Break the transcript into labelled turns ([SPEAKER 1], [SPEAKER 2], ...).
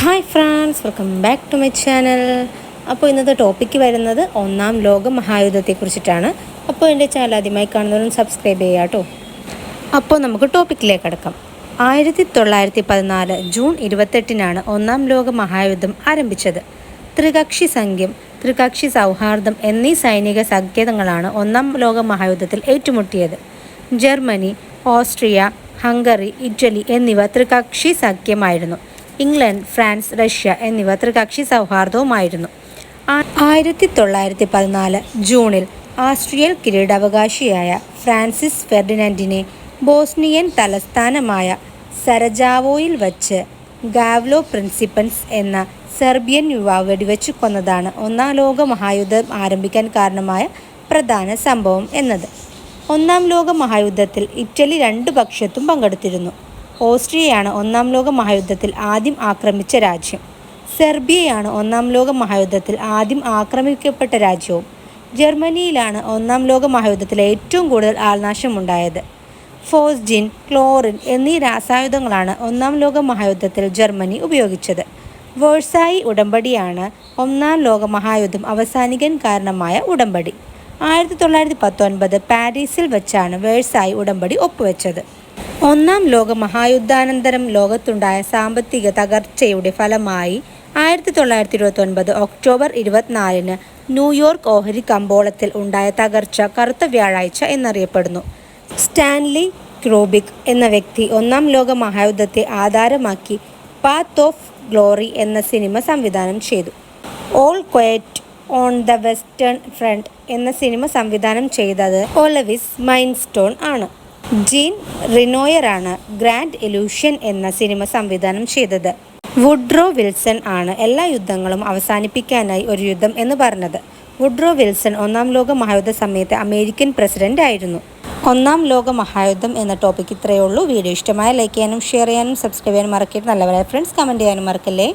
[SPEAKER 1] Hi friends welcome back to my channel അപ്പോൾ ഇന്നത്തെ topic വരുന്നത് ഒന്നാം ലോക മഹായുദ്ധത്തെക്കുറിച്ചിട്ടാണ്. അപ്പോൾ എന്റെ ചാനൽ ആദ്യമായി കാണുന്നവരും സബ്സ്ക്രൈബ് ചെയ്യുക കേട്ടോ. അപ്പോൾ നമുക്ക് ടോപ്പിക്കിലേക്ക് അടക്കാം ആയിരത്തി തൊള്ളായിരത്തി പതിനാല് ജൂൺ ഇരുപത്തെട്ടിനാണ് ഒന്നാം ലോക മഹായുദ്ധം ആരംഭിച്ചത്. ത്രികക്ഷി സംഖ്യം ത്രികക്ഷി സൗഹാർദ്ദം എന്നീ സൈനിക സങ്കേതങ്ങളാണ് ഒന്നാം ലോക മഹായുദ്ധത്തിൽ ഏറ്റുമുട്ടിയത്. ജർമ്മനി ഓസ്ട്രിയ ഹംഗറി ഇറ്റലി എന്നിവ ത്രികക്ഷി സഖ്യമായിരുന്നു. ഇംഗ്ലണ്ട് ഫ്രാൻസ് റഷ്യ എന്നിവ ത്രികക്ഷി സൗഹാർദ്ദവുമായിരുന്നു. ആയിരത്തി തൊള്ളായിരത്തി പതിനാല് ജൂണിൽ ആസ്ട്രിയൽ കിരീടാവകാശിയായ ഫ്രാൻസിസ് ഫെർഡിനൻഡിനെ ബോസ്നിയൻ തലസ്ഥാനമായ സരജാവോയിൽ വച്ച് ഗാവ്ലോ പ്രിൻസിപ്പൻസ് എന്ന സെർബിയൻ യുവാവ് വെടിവെച്ച് കൊന്നതാണ് ഒന്നാം ലോക മഹായുദ്ധം ആരംഭിക്കാൻ കാരണമായ പ്രധാന സംഭവം എന്നത്. ഒന്നാം ലോക മഹായുദ്ധത്തിൽ ഇറ്റലി രണ്ടു പക്ഷത്തും പങ്കെടുത്തിരുന്നു. ഓസ്ട്രിയയാണ് ഒന്നാം ലോക മഹായുദ്ധത്തിൽ ആദ്യം ആക്രമിച്ച രാജ്യം. സെർബിയയാണ് ഒന്നാം ലോക മഹായുദ്ധത്തിൽ ആദ്യം ആക്രമിക്കപ്പെട്ട രാജ്യവും. ജർമ്മനിയിലാണ് ഒന്നാം ലോക മഹായുദ്ധത്തിൽ ഏറ്റവും കൂടുതൽ ആൾനാശം ആൾനാശമുണ്ടായത്. ഫോസ്ജിൻ ക്ലോറിൻ എന്നീ രാസായുധങ്ങളാണ് ഒന്നാം ലോക മഹായുദ്ധത്തിൽ ജർമ്മനി ഉപയോഗിച്ചത്. വേഴ്സായി ഉടമ്പടിയാണ് ഒന്നാം ലോക മഹായുദ്ധം അവസാനിക്കാൻ കാരണമായ ഉടമ്പടി. ആയിരത്തി തൊള്ളായിരത്തി പത്തൊൻപത് പാരീസിൽ വെച്ചാണ് വേഴ്സായി ഉടമ്പടി ഒപ്പുവെച്ചത്. ഒന്നാം ലോക മഹായുദ്ധാനന്തരം ലോകത്തുണ്ടായ സാമ്പത്തിക തകർച്ചയുടെ ഫലമായി ആയിരത്തി തൊള്ളായിരത്തി ഇരുപത്തി ഒൻപത് ഒക്ടോബർ ഇരുപത്തിനാലിന് ന്യൂയോർക്ക് ഓഹരി കമ്പോളത്തിൽ ഉണ്ടായ തകർച്ച കറുത്ത വ്യാഴാഴ്ച എന്നറിയപ്പെടുന്നു. സ്റ്റാൻലി ക്രോബിക് എന്ന വ്യക്തി ഒന്നാം ലോക മഹായുദ്ധത്തെ ആധാരമാക്കി പാത്ത് ഓഫ് ഗ്ലോറി എന്ന സിനിമ സംവിധാനം ചെയ്തു. All Quiet on the Western Front എന്ന സിനിമ സംവിധാനം ചെയ്തത് ഒലവിസ് മൈൻസ്റ്റോൺ ആണ്. ജീൻ റിനോയറാണ് ഗ്രാൻഡ് എലൂഷ്യൻ എന്ന സിനിമ സംവിധാനം ചെയ്തത്. വുഡ്രോ വിൽസൺ ആണ് എല്ലാ യുദ്ധങ്ങളും അവസാനിപ്പിക്കാനായി ഒരു യുദ്ധം എന്ന് പറഞ്ഞത്. വുഡ്രോ വിൽസൺ ഒന്നാം ലോക മഹായുദ്ധ സമയത്ത് അമേരിക്കൻ പ്രസിഡന്റ് ആയിരുന്നു. ഒന്നാം ലോക മഹായുദ്ധം എന്ന ടോപ്പിക് ഇത്രയേ ഉള്ളൂ. വീഡിയോ ഇഷ്ടമായ ലൈക്ക് ചെയ്യാനും ഷെയർ ചെയ്യാനും സബ്സ്ക്രൈബ് ചെയ്യാനും മറക്കരുത്. നല്ലവരായ ഫ്രണ്ട്സ് കമന്റ് ചെയ്യാനും മറക്കല്ലേ?